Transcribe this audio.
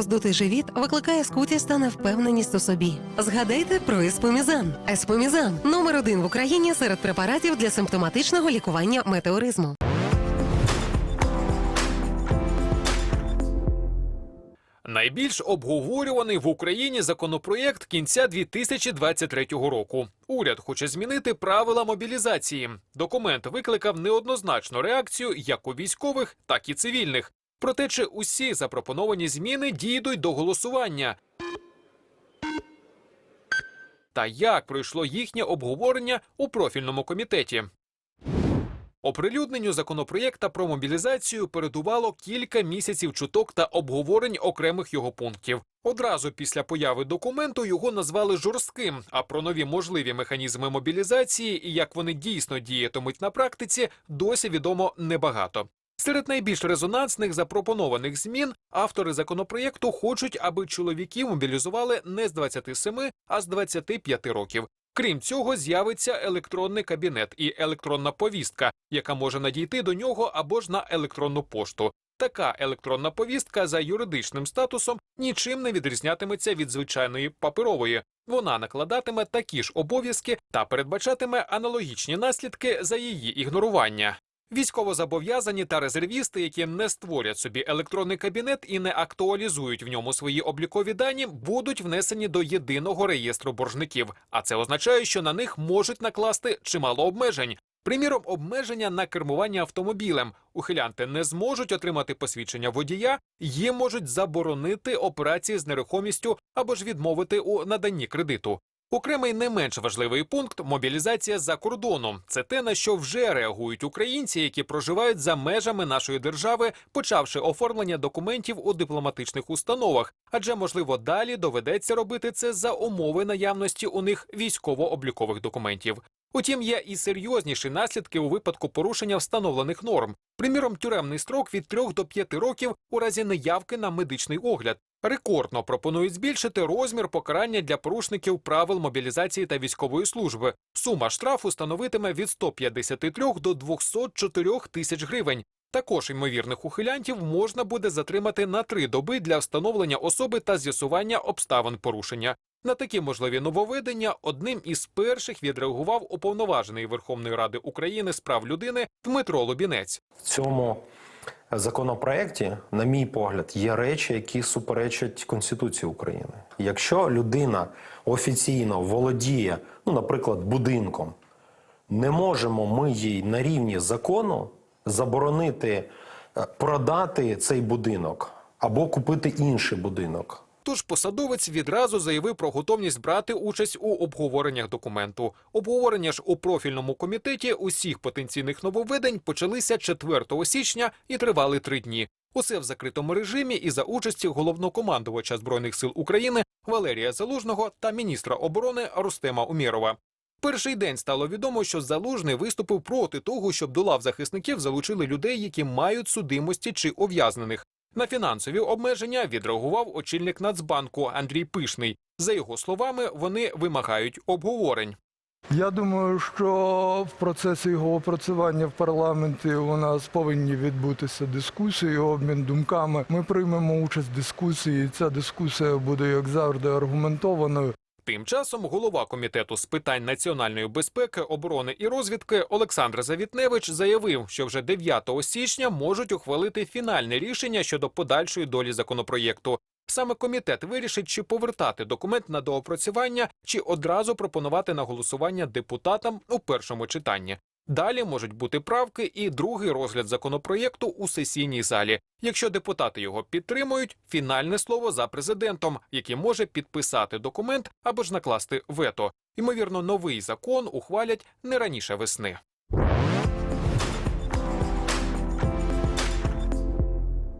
Роздутий живіт викликає скутість та невпевненість у собі. Згадайте про еспомізан. Еспомізан номер один в Україні серед препаратів для симптоматичного лікування метеоризму. Найбільш обговорюваний в Україні законопроєкт кінця 2023 року. Уряд хоче змінити правила мобілізації. Документ викликав неоднозначну реакцію як у військових, так і цивільних. Проте, чи усі запропоновані зміни дійдуть до голосування? Та як пройшло їхнє обговорення у профільному комітеті? Оприлюдненню законопроєкта про мобілізацію передувало кілька місяців чуток та обговорень окремих його пунктів. Одразу після появи документу його назвали жорстким. А про нові можливі механізми мобілізації і як вони дійсно діятимуть на практиці, досі відомо небагато. Серед найбільш резонансних запропонованих змін автори законопроєкту хочуть, аби чоловіків мобілізували не з 27, а з 25 років. Крім цього, з'явиться електронний кабінет і електронна повістка, яка може надійти до нього або ж на електронну пошту. Така електронна повістка за юридичним статусом нічим не відрізнятиметься від звичайної паперової. Вона накладатиме такі ж обов'язки та передбачатиме аналогічні наслідки за її ігнорування. Військовозобов'язані та резервісти, які не створять собі електронний кабінет і не актуалізують в ньому свої облікові дані, будуть внесені до єдиного реєстру боржників. А це означає, що на них можуть накласти чимало обмежень. Приміром, обмеження на кермування автомобілем. Ухилянти не зможуть отримати посвідчення водія, їм можуть заборонити операції з нерухомістю або ж відмовити у наданні кредиту. Окремий не менш важливий пункт мобілізація за кордоном. Це те, на що вже реагують українці, які проживають за межами нашої держави, почавши оформлення документів у дипломатичних установах. Адже можливо далі доведеться робити це за умови наявності у них військово-облікових документів. Утім, є і серйозніші наслідки у випадку порушення встановлених норм. Приміром, тюремний строк від 3 до 5 років у разі неявки на медичний огляд. Рекордно пропонують збільшити розмір покарання для порушників правил мобілізації та військової служби. Сума штрафу становитиме від 153 до 204 тисяч гривень. Також ймовірних ухилянтів можна буде затримати на три доби для встановлення особи та з'ясування обставин порушення. На такі можливі нововведення одним із перших відреагував уповноважений Верховної Ради України з прав людини Дмитро Лобінець. В цьому законопроекті, на мій погляд, є речі, які суперечать Конституції України. Якщо людина офіційно володіє, ну, наприклад, будинком, не можемо ми їй на рівні закону заборонити е, продати цей будинок або купити інший будинок. Тож посадовець відразу заявив про готовність брати участь у обговореннях документу. Обговорення ж у профільному комітеті усіх потенційних нововведень почалися 4 січня і тривали три дні. Усе в закритому режимі і за участі головнокомандувача збройних сил України Валерія Залужного та міністра оборони Рустема Умєрова. Перший день стало відомо, що Залужний виступив проти того, щоб до лав захисників залучили людей, які мають судимості чи ув'язнених. На фінансові обмеження відреагував очільник Нацбанку Андрій Пишний. За його словами, вони вимагають обговорень. Я думаю, що в процесі його опрацювання в парламенті у нас повинні відбутися дискусії, обмін думками. Ми приймемо участь в дискусії. Ця дискусія буде, як завжди, аргументованою. Тим часом голова комітету з питань національної безпеки, оборони і розвідки Олександр Завітневич заявив, що вже 9 січня можуть ухвалити фінальне рішення щодо подальшої долі законопроєкту. Саме комітет вирішить, чи повертати документ на доопрацювання, чи одразу пропонувати на голосування депутатам у першому читанні. Далі можуть бути правки і другий розгляд законопроєкту у сесійній залі. Якщо депутати його підтримують, фінальне слово за президентом, який може підписати документ або ж накласти вето. Ймовірно, новий закон ухвалять не раніше весни.